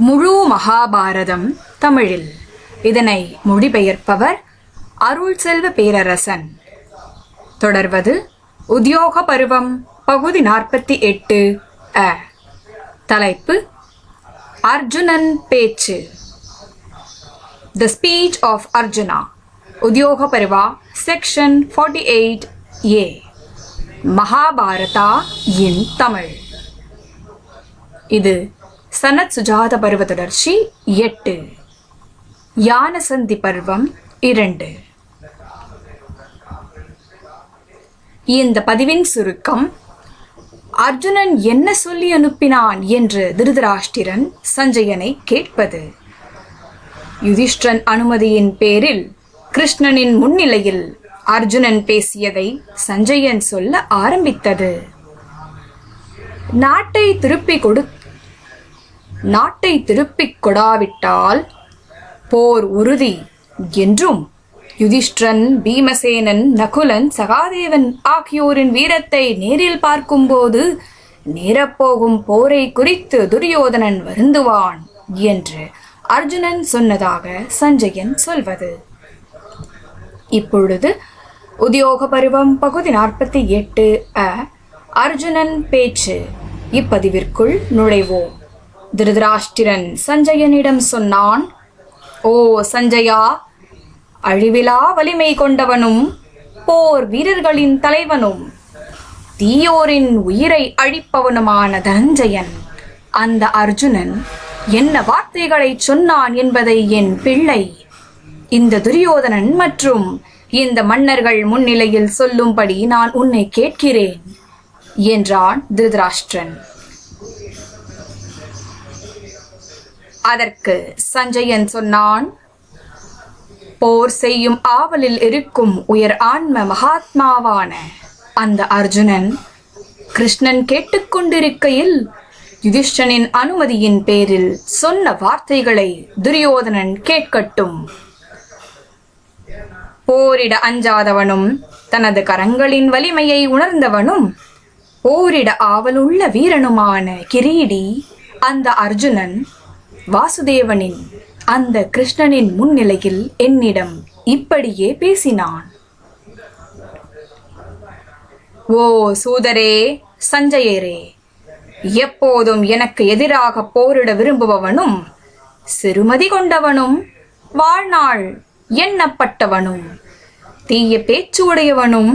முழு மகாபாரதம் தமிழில். இதனை மொழிபெயர்ப்பவர் அருள் செல்வ பேரரசன். தொடர்வது உத்தியோக பருவம் பகுதி நாற்பத்தி எட்டு அ. தலைப்பு அர்ஜுனன் பேச்சு. த speech of Arjuna Udyoga Parva section forty eight A Mahabharata in Tamil. இது சனத் சுஜாத பருவ தொடர்ச்சி எட்டு. யானசந்தி பருவம் இரண்டு. இந்த பதிவின் சுருக்கம் அர்ஜுனன் என்ன சொல்லி அனுப்பினான்? என்று திருதராஷ்டிரன் சஞ்சயனை கேட்பது. யுதிஷ்டிரன் அனுமதியின் பேரில் கிருஷ்ணனின் முன்னிலையில் அர்ஜுனன் பேசியதை சஞ்சயன் சொல்ல ஆரம்பித்தது. நாட்டை திருப்பி கொடு நாட்டை திருப்பிக் கொடாவிட்டால் போர் உறுதி என்றும் யுதிஷ்டிரன் பீமசேனன் நகுலன் சகாதேவன் ஆகியோரின் வீரத்தை நேரில் பார்க்கும்போது நேரப்போகும் போரை குறித்து துரியோதனன் வருந்துவான் என்று அர்ஜுனன் சொன்னதாக சஞ்சயன் சொல்வது. இப்பொழுது உத்தியோக பருவம் பகுதி நாற்பத்தி எட்டு அ அர்ஜுனன் பேச்சு இப்பதிவிற்குள் நுழைவோம். திருதராஷ்டிரன் சஞ்சயனிடம் சொன்னான் ஓ சஞ்சயா அழிவிலா வலிமை கொண்டவனும் போர் வீரர்களின் தலைவனும் தீயோரின் உயிரை அழிப்பவனுமான தனஞ்சயன் அந்த அர்ஜுனன் என்ன வார்த்தைகளை சொன்னான் என்பதை என் பிள்ளை இந்த துரியோதனன் மற்றும் இந்த மன்னர்கள் முன்னிலையில் சொல்லும்படி நான் உன்னை கேட்கிறேன் என்றான் திருதராஷ்டிரன். அதற்கு சஞ்சயன் சொன்னான் போர் செய்யும் ஆவலில் இருக்கும் உயர் ஆன்ம மகாத்மாவான அந்த அர்ஜுனன் கிருஷ்ணன் கேட்டுக்கொண்டிருக்கையில் யுதிஷ்டனின் அனுமதியின் பேரில் சொன்ன வார்த்தைகளை துரியோதனன் கேட்கட்டும். போரிட அஞ்சாதவனும் தனது கரங்களின் வலிமையை உணர்ந்தவனும் போரிட ஆவலுள்ள வீரனுமான கிரீடி அந்த அர்ஜுனன் வாசுதேவனின் அந்த கிருஷ்ணனின் முன்னிலையில் என்னிடம் இப்படியே பேசினான். ஓ சூதரே சஞ்சயரே எப்போதும் எனக்கு எதிராக போரிட விரும்புபவனும் சிறுமதி கொண்டவனும் வாழ்நாள் எண்ணப்பட்டவனும் தீய பேச்சு உடையவனும்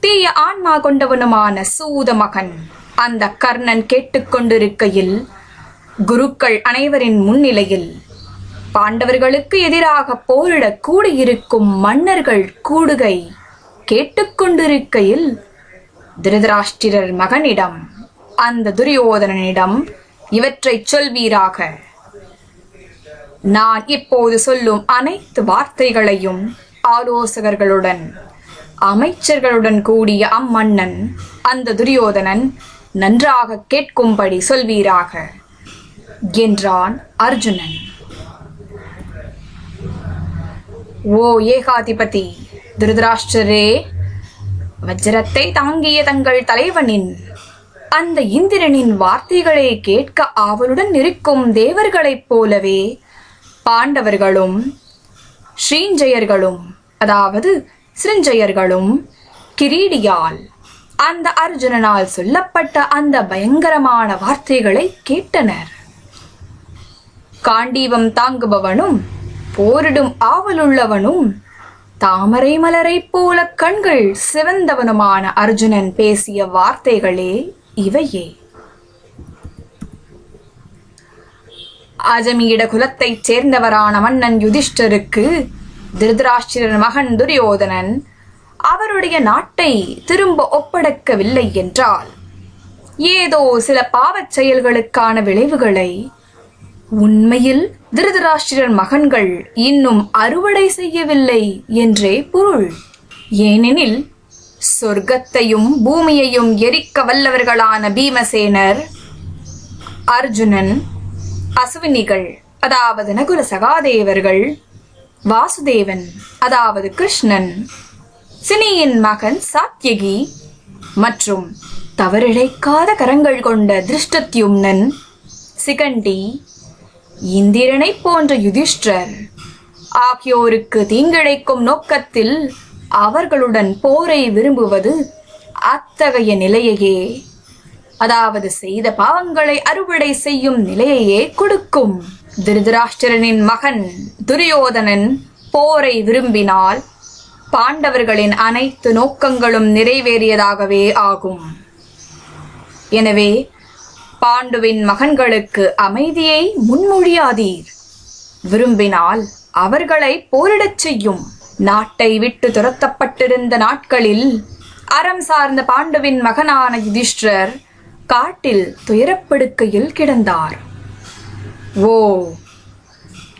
தீய ஆன்மா கொண்டவனுமான சூத மகன் அந்த கர்ணன் கேட்டுக்கொண்டிருக்கையில் குருக்கள் அனைவரின் முன்னிலையில் பாண்டவர்களுக்கு எதிராக போரிடக் கூடியிருக்கும் மன்னர்கள் கூடுகை கேட்டுக்கொண்டிருக்கையில் திருதராஷ்டிரர் மகனிடம் அந்த துரியோதனனிடம் இவற்றைச் சொல்வீராக. நான் இப்போது சொல்லும் அனைத்து வார்த்தைகளையும் ஆலோசகர்களுடன் அமைச்சர்களுடன் கூடிய அம்மன்னன் அந்த துரியோதனன் நன்றாக கேட்கும்படி சொல்வீராக. என்றான் அர்ஜுனன். ஓ ஏகாதிபதி திருதராஷ்டரே வஜ்ரத்தை தாங்கிய தங்கள் தலைவனின் அந்த இந்திரனின் வார்த்தைகளை கேட்க ஆவலுடன் இருக்கும் தேவர்களைப் போலவே பாண்டவர்களும் ஸ்ரீஞ்சயர்களும் அதாவது சிருஞ்சயர்களும் கிரீடியால் அந்த அர்ஜுனனால் சொல்லப்பட்ட அந்த பயங்கரமான வார்த்தைகளை கேட்டனர். காண்டீவம் தாங்குபவனும் போரிடும் ஆவலுள்ளவனும் தாமரை மலரைப் போல கண்கள் சிவந்தவனுமான அர்ஜுனன் பேசிய வார்த்தைகளே இவையே. அஜமீட குலத்தைச் சேர்ந்தவரான மன்னன் யுதிஷ்டருக்கு திருதராஷ்டிரன் மகன் துரியோதனன் அவருடைய நாட்டை திரும்ப ஒப்படைக்கவில்லை என்றால் ஏதோ சில பாவச் செயல்களுக்கான விளைவுகளை உண்மையில் திருதராஷ்டிரர் மகன்கள் இன்னும் அறுவடை செய்யவில்லை என்றே பொருள். ஏனெனில் சொர்க்கத்தையும் பூமியையும் எரிக்க வல்லவர்களான பீமசேனர் அர்ஜுனன் அசுவினிகள் அதாவது நகுல சகாதேவர்கள் வாசுதேவன் அதாவது கிருஷ்ணன் சினியின் மகன் சாத்யகி மற்றும் தவறிழைக்காத கரங்கள் கொண்ட திருஷ்டத்யும்னன் சிகண்டி இந்திரனைப் போன்ற யுதிஷ்டர் ஆகியோருக்கு தீங்கிழைக்கும் நோக்கத்தில் அவர்களுடன் போரை விரும்புவது அத்தகைய நிலையையே அதாவது செய்த பாவங்களை அறுவடை செய்யும் நிலையையே கொடுக்கும். திருதராஷ்டிரனின் மகன் துரியோதனன் போரை விரும்பினால் பாண்டவர்களின் அனைத்து நோக்கங்களும் நிறைவேறியதாகவே ஆகும். எனவே பாண்டுவின் மகன்களுக்கு அமைதியை முன்மொழியாதீர். விரும்பினால் அவர்களை போரிடச் செய்யும். நாட்டை விட்டு துரத்தப்பட்டிருந்த நாட்களில் அறம் சார்ந்த பாண்டுவின் மகனான யுதிஷ்டர் காட்டில் துயரப்படுக்கையில் கிடந்தார். ஓ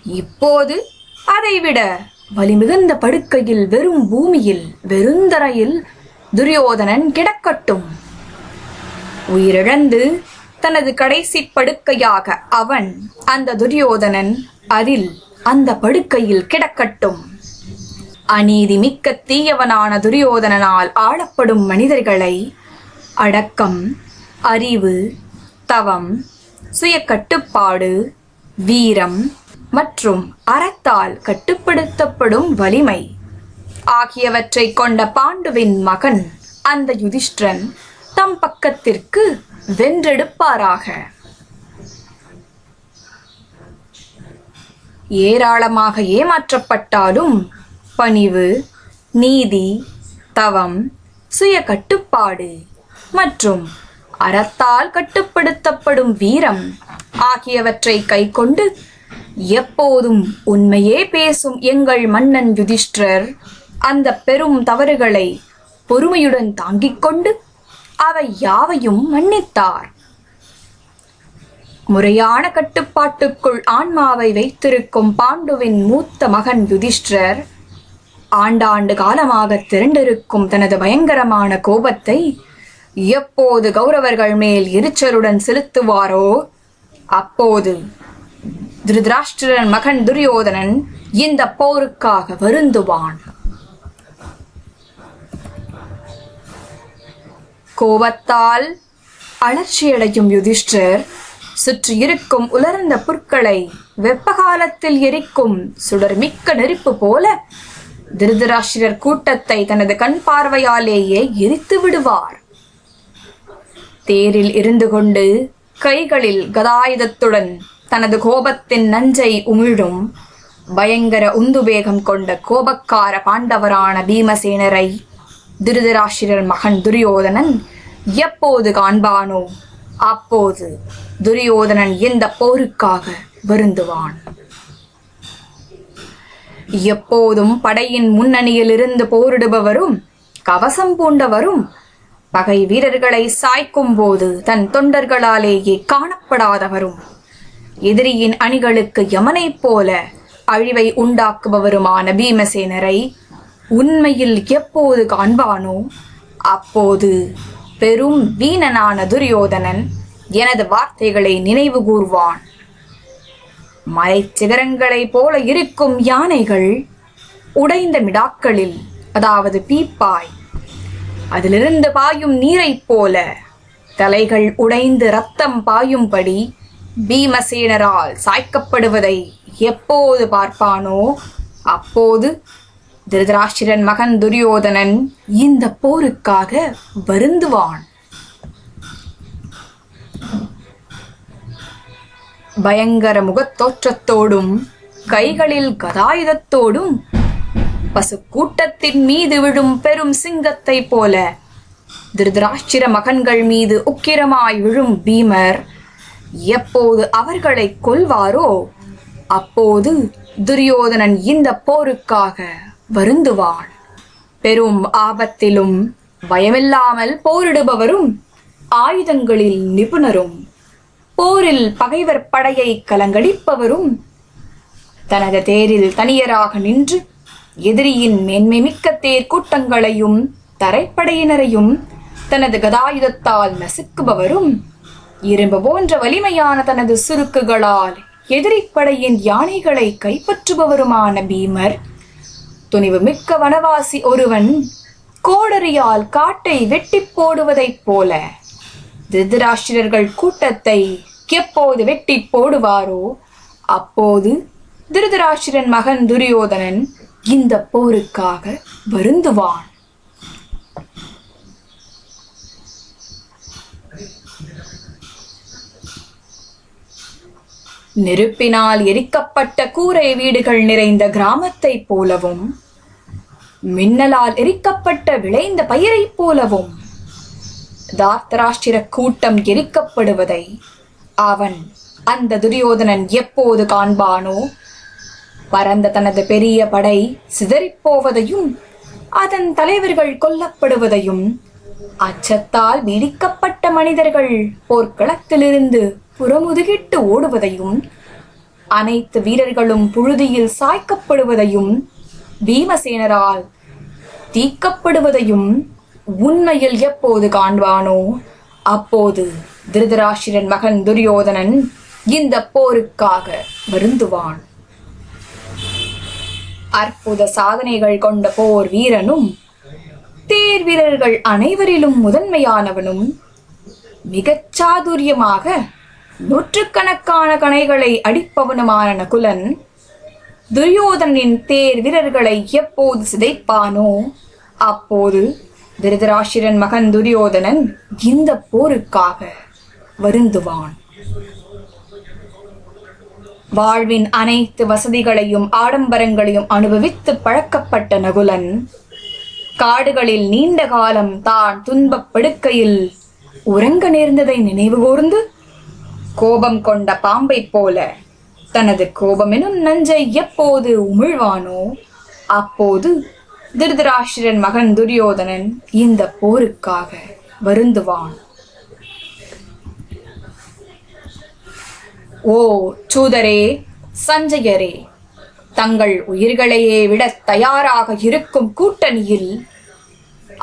இப்போது அதைவிட வலிமிகுந்த படுக்கையில் வெறும் பூமியில் வெறுந்தரையில் துரியோதனன் கிடக்கட்டும். உயிரிழந்து தனது கடைசி படுக்கையாக அவன் அந்த துரியோதனன் அதில் அந்த படுக்கையில் கிடக்கட்டும். அநீதி மிக்க தீயவனான துரியோதனனால் ஆளப்படும் மனிதர்களை அடக்கம் அறிவு தவம் சுய கட்டுப்பாடு வீரம் மற்றும் அறத்தால் கட்டுப்படுத்தப்படும் வலிமை ஆகியவற்றை கொண்ட பாண்டுவின் மகன் அந்த யுதிஷ்டிரன் தம் பக்கத்திற்கு வென்றெடுப்பாராக. ஏராளமாக ஏமாற்றப்பட்டாலும் பணிவு நீதி தவம் சுய கட்டுப்பாடு மற்றும் அறத்தால் கட்டுப்படுத்தப்படும் வீரம் ஆகியவற்றை கைக்கொண்டு எப்போதும் உண்மையே பேசும் எங்கள் மன்னன் யுதிஷ்டர் அந்த பெரும் தவறுகளை பொறுமையுடன் தாங்கிக் கொண்டு அவை யாவையும் மன்னித்தார். முறையான கட்டுப்பாட்டுக்குள் ஆன்மாவை வைத்திருக்கும் பாண்டுவின் மூத்த மகன் யுதிஷ்டர் ஆண்டாண்டு காலமாக திரண்டிருக்கும் தனது பயங்கரமான கோபத்தை எப்போது கௌரவர்கள் மேல் எரிச்சலுடன் செலுத்துவாரோ அப்போது திருதராஷ்டிரன் மகன் துரியோதனன் இந்த போருக்காக வருந்துவான். கோபத்தால் அலர்ச்சியடையும் யுதிஷ்டர். சுற்றி இருக்கும் உலர்ந்த புற்களை வெப்பகாலத்தில் எரிக்கும் எரிக்கும் சுடர்மிக்க நெருப்பு போல திருதராஷ்டிரர் கூட்டத்தை தனது கண் பார்வையாலேயே எரித்து விடுவார். தேரில் இருந்து கொண்டு கைகளில் கதாயுதத்துடன் தனது கோபத்தின் நஞ்சை உமிழும் பயங்கர உந்துவேகம் கொண்ட கோபக்கார பாண்டவரான பீமசேனரை திருதராஷிரர் மகன் துரியோதனன் எப்போது காண்பானோ அப்போது துரியோதனன் இந்த போருக்காக வருந்துவான். எப்போதும் படையின் முன்னணியில் இருந்து போரிடுபவரும் கவசம் பூண்டவரும் பகை வீரர்களை சாய்க்கும் போது தன் தொண்டர்களாலேயே காணப்படாதவரும் எதிரியின் அணிகளுக்கு யமனைப் போல அழிவை உண்டாக்குபவருமான பீமசேனரை உண்மையில் எப்போது காண்பானோ அப்போது பெரும் வீணனான துரியோதனன் எனது வார்த்தைகளை நினைவு கூர்வான். மலைச்சிகரங்களைப் போல இருக்கும் யானைகள் உடைந்த மிடாக்களில் அதாவது பீப்பாய் அதிலிருந்து பாயும் நீரைப் போல தலைகள் உடைந்து ரத்தம் பாயும்படி பீமசேனரால் சாய்க்கப்படுவதை எப்போது பார்ப்பானோ அப்போது திருதராஷ்டிரன் மகன் துரியோதனன் இந்த போருக்காக வருந்துவான். பயங்கர முகத்தோற்றத்தோடும் கைகளில் கதாயுதத்தோடும் பசு கூட்டத்தின் மீது விழும் பெரும் சிங்கத்தை போல திருதராஷ்டிர மகன்கள் மீது உக்கிரமாய் விழும் பீமர் எப்போது அவர்களை கொல்வாரோ அப்போது துரியோதனன் இந்த போருக்காக வருந்துவான் பெரும் ஆபத்திலும் பயமில்லாமல் போரிடுபவரும் ஆயுதங்களில் நிபுணரும். போரில் பகைவர் படையை கலங்கடிப்பவரும் தனது தேரில் தனியராக நின்று எதிரியின் மேன்மை மிக்க தேர் கூட்டங்களையும் தரைப்படையினரையும் தனது கதாயுதத்தால் நசுக்குபவரும் இரும்பு போன்ற வலிமையான தனது சுருக்குகளால் எதிரிப்படையின் யானைகளை கைப்பற்றுபவருமான பீமர் துணிவு மிக்க வனவாசி ஒருவன் கோடரியால் காட்டை வெட்டி போடுவதைப் போல. திருதராஷ்டிரர்கள் கூட்டத்தை எப்போது வெட்டி போடுவாரோ அப்போது திருதராஷ்டிரன் மகன் துரியோதனன் இந்த போருக்காக வருந்துவான். நெருப்பினால் எரிக்கப்பட்ட கூரை வீடுகள் நிறைந்த கிராமத்தைப் போலவும் மின்னலால் எரிக்கப்பட்ட விளைந்த பயிரைப் போலவும் தார்த்தராஷ்டிர கூட்டம் எரிக்கப்படுவதை அவன் அந்த துரியோதனன் எப்போது காண்பானோ? பரந்த தனது பெரிய படை சிதறிப்போவதையும் அதன் தலைவர்கள் கொல்லப்படுவதையும் அச்சத்தால் பீடிக்கப்பட்ட மனிதர்கள் போர்க்களத்திலிருந்து புறமுதுகிட்டு ஓடுவதையும் அனைத்து வீரர்களும் புழுதியில் சாய்க்கப்படுவதையும் பீமசேனரால் தீக்கப்படுவதையும் உண்மையில் எப்போது காண்பானோ? அப்போது திருதராஷிரன் மகன் துரியோதனன் இந்த போருக்காக வருந்துவான். அற்புத சாதனைகள் கொண்ட போர் வீரனும் தேர் வீரர்கள் அனைவரிலும் முதன்மையானவனும் மிகச் சாதுரியமாக நூற்றுக்கணக்கான கணைகளை அடிப்பவனுமான நகுலன் துரியோதனின் தேர் வீரர்களை எப்போது சிதைப்பானோ அப்போது திருதராஷ்டிரன் மகன் துரியோதனன் இந்த போருக்காக வருந்துவான். வாழ்வின் அனைத்து வசதிகளையும் ஆடம்பரங்களையும் அனுபவித்து பழக்கப்பட்ட நகுலன் காடுகளில் நீண்ட காலம் தான் துன்பப் படுக்கையில் உறங்க நேர்ந்ததை நினைவு கூர்ந்து கோபம் கொண்ட பாம்பைப் போல தனது கோபமெனும் நஞ்சை எப்போது உமிழ்வானோ அப்போது திருதராஷ்டிரன் மகன் துரியோதனன் இந்த போருக்காக வருந்துவான். ஓ சூதரே சஞ்சயரே தங்கள் உயிர்களையே விட தயாராக இருக்கும் கூட்டணியில்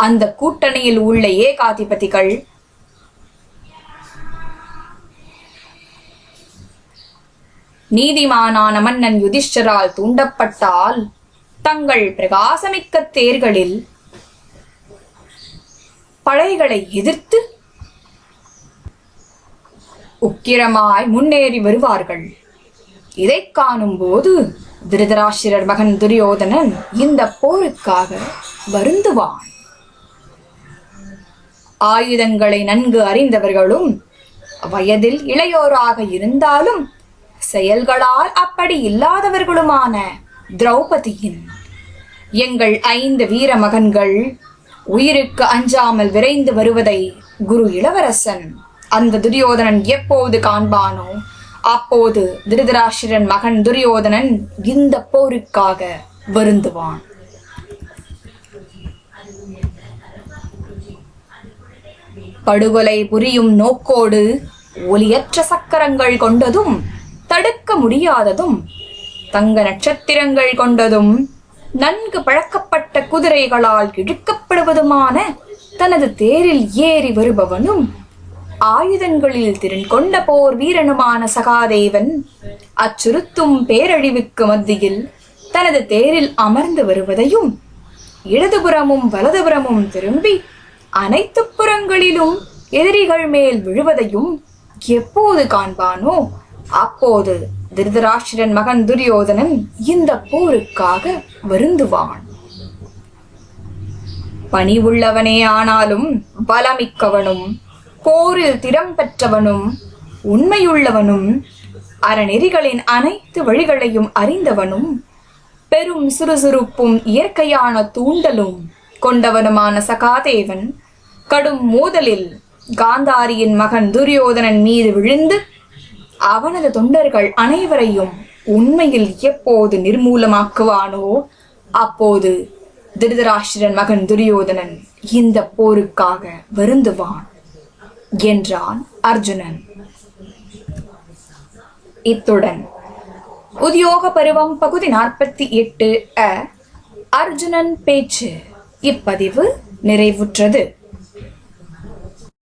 அந்த கூட்டணியில் உள்ள ஏகாதிபதிகள் நீதிமானான மன்னன் யுதிஷ்டரால் தூண்டப்பட்டால் தங்கள் பிரகாசமிக்க தேர்களில் படைகளை எதிர்த்து உக்கிரமாய் முன்னேறி வருவார்கள். இதை காணும் போது திருதராசிரர் மகன் துரியோதனன் இந்த போருக்காக வருந்துவான். ஆயுதங்களை நன்கு அறிந்தவர்களும் வயதில் இளையோராக இருந்தாலும் செயல்களால் அப்படி இல்லாதவர்களுமான திரௌபதியின் எங்கள் ஐந்து வீர மகன்கள் உயிருக்கு அஞ்சாமல் விரைந்து வருவதை குரு இளவரசன் அந்த துரியோதனன் எப்போது காண்பானோ அப்போது திருதராஷ்டிரன் மகன் துரியோதனன் இந்த போருக்காக வருந்துவான். படுகொலை புரியும் நோக்கோடு ஒலியற்ற சக்கரங்கள் கொண்டதும் தடுக்க முடியாததும் தங்க நட்சத்திரங்கள் கொண்டதும் நன்கு பழக்கப்பட்ட குதிரைகளால் இழுக்கப்படுவதுமான தனது தேரில் ஏறி வருபவனும் ஆயுதங்களில் திறன் கொண்ட போர் வீரனுமான சகாதேவன் அச்சுறுத்தும் பேரழிவுக்கு மத்தியில் தனது தேரில் அமர்ந்து வருவதையும் இடதுபுறமும் வலதுபுறமும் திரும்பி அனைத்து புறங்களிலும் எதிரிகள் மேல் விழுவதையும் எப்போது காண்பானோ அப்போது திருதராஷ்டிரன் மகன் துரியோதனன் இந்த போருக்காக வருந்துவான். பணிவுள்ளவனே ஆனாலும் பலமிக்கவனும் போரில் திறம் பெற்றவனும் உண்மையுள்ளவனும் அறநெறிகளின் அனைத்து வழிகளையும் அறிந்தவனும் பெரும் சுறுசுறுப்பும் இயற்கையான தூண்டலும் கொண்டவனுமான சகாதேவன் கடும் மோதலில் காந்தாரியின் மகன் துரியோதனன் மீது விழுந்து அவனது தொண்டர்கள் அனைவரையும் உண்மையில் எப்போது நிர்மூலமாக்குவானோ அப்போது திருதராஷ்டிரன் மகன் துரியோதனன் இந்த போருக்காக வருந்துவான் என்றான் அர்ஜுனன். இத்துடன் உத்தியோக பருவம் பகுதி நாற்பத்தி எட்டு அ அர்ஜுனன் பேச்சு இப்பதிவு நிறைவுற்றது.